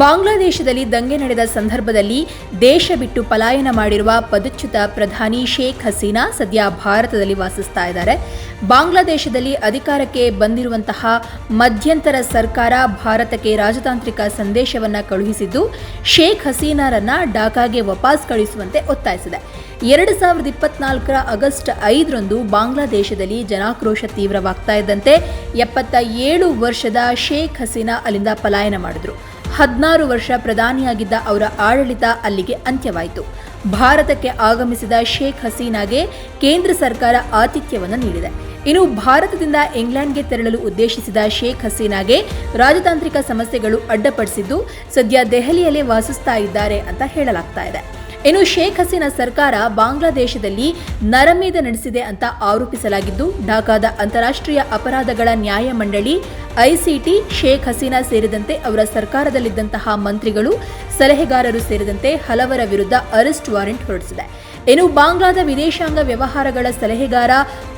ಬಾಂಗ್ಲಾದೇಶದಲ್ಲಿ ದಂಗೆ ನಡೆದ ಸಂದರ್ಭದಲ್ಲಿ ದೇಶ ಬಿಟ್ಟು ಪಲಾಯನ ಮಾಡಿರುವ ಪದಚ್ಯುತ ಪ್ರಧಾನಿ ಶೇಖ್ ಹಸೀನಾ ಸದ್ಯ ಭಾರತದಲ್ಲಿ ವಾಸಿಸ್ತಾ ಇದ್ದಾರೆ. ಬಾಂಗ್ಲಾದೇಶದಲ್ಲಿ ಅಧಿಕಾರಕ್ಕೆ ಬಂದಿರುವಂತಹ ಮಧ್ಯಂತರ ಸರ್ಕಾರ ಭಾರತಕ್ಕೆ ರಾಜತಾಂತ್ರಿಕ ಸಂದೇಶವನ್ನ ಕಳುಹಿಸಿದ್ದು, ಶೇಖ್ ಹಸೀನಾರನ್ನ ಢಾಕಾಗೆ ವಾಪಸ್ ಕಳುಹಿಸುವಂತೆ ಒತ್ತಾಯಿಸಿದೆ. ಎರಡು ಸಾವಿರದ ಇಪ್ಪತ್ನಾಲ್ಕರ ಆಗಸ್ಟ್ ಐದರಂದು ಬಾಂಗ್ಲಾದೇಶದಲ್ಲಿ ಜನಾಕ್ರೋಶ ತೀವ್ರವಾಗ್ತಾ ಇದ್ದಂತೆ ಎಪ್ಪತ್ತ ಏಳು ವರ್ಷದ ಶೇಖ್ ಹಸೀನಾ ಅಲ್ಲಿಂದ ಪಲಾಯನ ಮಾಡಿದ್ರು. ಹದಿನಾರು ವರ್ಷ ಪ್ರಧಾನಿಯಾಗಿದ್ದ ಅವರ ಆಡಳಿತ ಅಲ್ಲಿಗೆ ಅಂತ್ಯವಾಯಿತು. ಭಾರತಕ್ಕೆ ಆಗಮಿಸಿದ ಶೇಖ್ ಹಸೀನಾಗೆ ಕೇಂದ್ರ ಸರ್ಕಾರ ಆತಿಥ್ಯವನ್ನು ನೀಡಿದೆ. ಇನ್ನು ಭಾರತದಿಂದ ಇಂಗ್ಲೆಂಡ್ಗೆ ತೆರಳಲು ಉದ್ದೇಶಿಸಿದ ಶೇಖ್ ಹಸೀನಾಗೆ ರಾಜತಾಂತ್ರಿಕ ಸಮಸ್ಯೆಗಳು ಅಡ್ಡಪಡಿಸಿದ್ದು, ಸದ್ಯ ದೆಹಲಿಯಲ್ಲೇ ವಾಸಿಸ್ತಾ ಇದ್ದಾರೆ ಅಂತ ಹೇಳಲಾಗ್ತಾ ಇದೆ. ಇನ್ನು ಶೇಖ್ ಹಸೀನಾ ಸರ್ಕಾರ ಬಾಂಗ್ಲಾದೇಶದಲ್ಲಿ ನರಮೇಧ ನಡೆಸಿದೆ ಅಂತ ಆರೋಪಿಸಲಾಗಿದ್ದು, ಢಾಕಾದ ಅಂತಾರಾಷ್ಟ್ರೀಯ ಅಪರಾಧಗಳ ನ್ಯಾಯ ಮಂಡಳಿ ಐಸಿಟಿ ಶೇಖ್ ಹಸೀನಾ ಸೇರಿದಂತೆ ಅವರ ಸರ್ಕಾರದಲ್ಲಿದ್ದಂತಹ ಮಂತ್ರಿಗಳು, ಸಲಹೆಗಾರರು ಸೇರಿದಂತೆ ಹಲವರ ವಿರುದ್ಧ ಅರೆಸ್ಟ್ ವಾರೆಂಟ್ ಹೊರಡಿಸಿದೆ. ಇನ್ನು ಬಾಂಗ್ಲಾದ ವಿದೇಶಾಂಗ ವ್ಯವಹಾರಗಳ ಸಲಹೆಗಾರ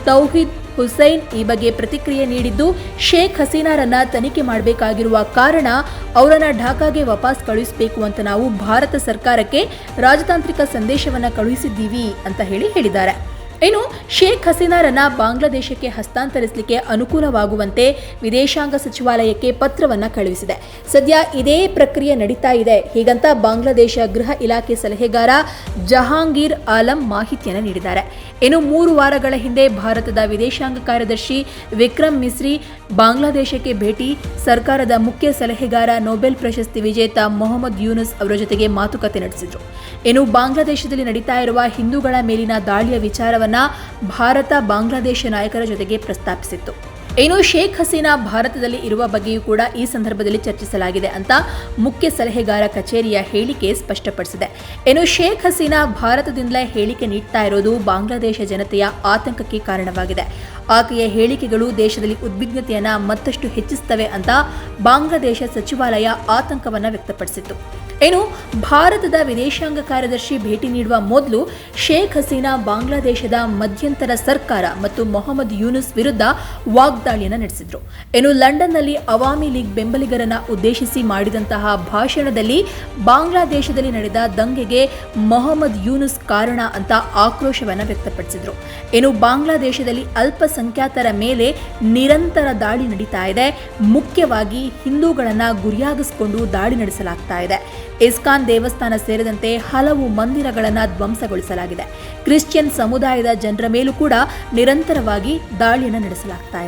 ತೌಹಿದ್ ಹುಸೈನ್ ಈ ಬಗ್ಗೆ ಪ್ರತಿಕ್ರಿಯೆ ನೀಡಿದ್ದು, ಶೇಖ್ ಹಸೀನಾರನ್ನ ತನಿಖೆ ಮಾಡಬೇಕಾಗಿರುವ ಕಾರಣ ಅವರನ್ನ ಢಾಕಾಗೆ ವಾಪಸ್ ಕಳುಹಿಸಬೇಕು ಅಂತ ನಾವು ಭಾರತ ಸರ್ಕಾರಕ್ಕೆ ರಾಜತಾಂತ್ರಿಕ ಸಂದೇಶವನ್ನ ಕಳುಹಿಸಿದ್ದೀವಿ ಅಂತ ಹೇಳಿ ಹೇಳಿದ್ದಾರೆ. ಇನ್ನು ಶೇಖ್ ಹಸೀನಾರನ್ನ ಬಾಂಗ್ಲಾದೇಶಕ್ಕೆ ಹಸ್ತಾಂತರಿಸಲಿಕ್ಕೆ ಅನುಕೂಲವಾಗುವಂತೆ ವಿದೇಶಾಂಗ ಸಚಿವಾಲಯಕ್ಕೆ ಪತ್ರವನ್ನು ಕಳುಹಿಸಿದೆ. ಸದ್ಯ ಇದೇ ಪ್ರಕ್ರಿಯೆ ನಡೀತಾ ಇದೆ. ಹೀಗಂತ ಬಾಂಗ್ಲಾದೇಶ ಗೃಹ ಇಲಾಖೆ ಸಲಹೆಗಾರ ಜಹಾಂಗೀರ್ ಆಲಂ ಮಾಹಿತಿಯನ್ನು ನೀಡಿದ್ದಾರೆ. ಇನ್ನು ಮೂರು ವಾರಗಳ ಹಿಂದೆ ಭಾರತದ ವಿದೇಶಾಂಗ ಕಾರ್ಯದರ್ಶಿ ವಿಕ್ರಮ್ ಮಿಸ್ರಿ ಬಾಂಗ್ಲಾದೇಶಕ್ಕೆ ಭೇಟಿ, ಸರ್ಕಾರದ ಮುಖ್ಯ ಸಲಹೆಗಾರ ನೊಬೆಲ್ ಪ್ರಶಸ್ತಿ ವಿಜೇತ ಮೊಹಮ್ಮದ್ ಯೂನುಸ್ ಅವರ ಜೊತೆಗೆ ಮಾತುಕತೆ ನಡೆಸಿದರು. ಇನ್ನು ಬಾಂಗ್ಲಾದೇಶದಲ್ಲಿ ನಡೀತಾ ಇರುವ ಹಿಂದೂಗಳ ಮೇಲಿನ ದಾಳಿಯ ವಿಚಾರವನ್ನ ಭಾರತ ಬಾಂಗ್ಲಾದೇಶ ನಾಯಕರ ಜೊತೆಗೆ ಪ್ರಸ್ತಾಪಿಸಿತ್ತು. ಇನ್ನು ಶೇಖ್ ಹಸೀನಾ ಭಾರತದಲ್ಲಿ ಇರುವ ಬಗ್ಗೆಯೂ ಕೂಡ ಈ ಸಂದರ್ಭದಲ್ಲಿ ಚರ್ಚಿಸಲಾಗಿದೆ ಅಂತ ಮುಖ್ಯ ಸಲಹೆಗಾರ ಕಚೇರಿಯ ಹೇಳಿಕೆ ಸ್ಪಷ್ಟಪಡಿಸಿದೆ. ಇನ್ನು ಶೇಖ್ ಹಸೀನಾ ಭಾರತದಿಂದಲೇ ಹೇಳಿಕೆ ನೀಡ್ತಾ ಇರೋದು ಬಾಂಗ್ಲಾದೇಶ ಜನತೆಯ ಆತಂಕಕ್ಕೆ ಕಾರಣವಾಗಿದೆ. ಆಕೆಯ ಹೇಳಿಕೆಗಳು ದೇಶದಲ್ಲಿ ಉದ್ವಿಗ್ನತೆಯನ್ನ ಮತ್ತಷ್ಟು ಹೆಚ್ಚಿಸುತ್ತವೆ ಅಂತ ಬಾಂಗ್ಲಾದೇಶ ಸಚಿವಾಲಯ ಆತಂಕವನ್ನ ವ್ಯಕ್ತಪಡಿಸಿತ್ತು. ಇನ್ನು ಭಾರತದ ವಿದೇಶಾಂಗ ಕಾರ್ಯದರ್ಶಿ ಭೇಟಿ ನೀಡುವ ಮೊದಲು ಶೇಖ್ ಹಸೀನಾ ಬಾಂಗ್ಲಾದೇಶದ ಮಧ್ಯಂತರ ಸರ್ಕಾರ ಮತ್ತು ಮೊಹಮ್ಮದ್ ಯೂನುಸ್ ವಿರುದ್ಧ ವಾಗ್ದಾಳಿಯನ್ನು ನಡೆಸಿದ್ರು. ಏನು, ಲಂಡನ್ನಲ್ಲಿ ಅವಾಮಿ ಲೀಗ್ ಬೆಂಬಲಿಗರನ್ನ ಉದ್ದೇಶಿಸಿ ಮಾಡಿದಂತಹ ಭಾಷಣದಲ್ಲಿ ಬಾಂಗ್ಲಾದೇಶದಲ್ಲಿ ನಡೆದ ದಂಗೆಗೆ ಮೊಹಮ್ಮದ್ ಯೂನುಸ್ ಕಾರಣ ಅಂತ ಆಕ್ರೋಶವನ್ನು ವ್ಯಕ್ತಪಡಿಸಿದ್ರು. ಏನು, ಬಾಂಗ್ಲಾದೇಶದಲ್ಲಿ ಅಲ್ಪಸಂಖ್ಯಾತರ ಮೇಲೆ ನಿರಂತರ ದಾಳಿ ನಡೀತಾ ಇದೆ. ಮುಖ್ಯವಾಗಿ ಹಿಂದೂಗಳನ್ನ ಗುರಿಯಾಗಿಸಿಕೊಂಡು ದಾಳಿ ನಡೆಸಲಾಗ್ತಾ ಇದೆ. ಇಸ್ಕಾನ್ ದೇವಸ್ಥಾನ ಸೇರಿದಂತೆ ಹಲವು ಮಂದಿರಗಳನ್ನು ಧ್ವಂಸಗೊಳಿಸಲಾಗಿದೆ. ಕ್ರಿಶ್ಚಿಯನ್ ಸಮುದಾಯದ ಜನರ ಮೇಲೂ ಕೂಡ ನಿರಂತರವಾಗಿ ದಾಳಿಯನ್ನು ನಡೆಸಲಾಗ್ತಾ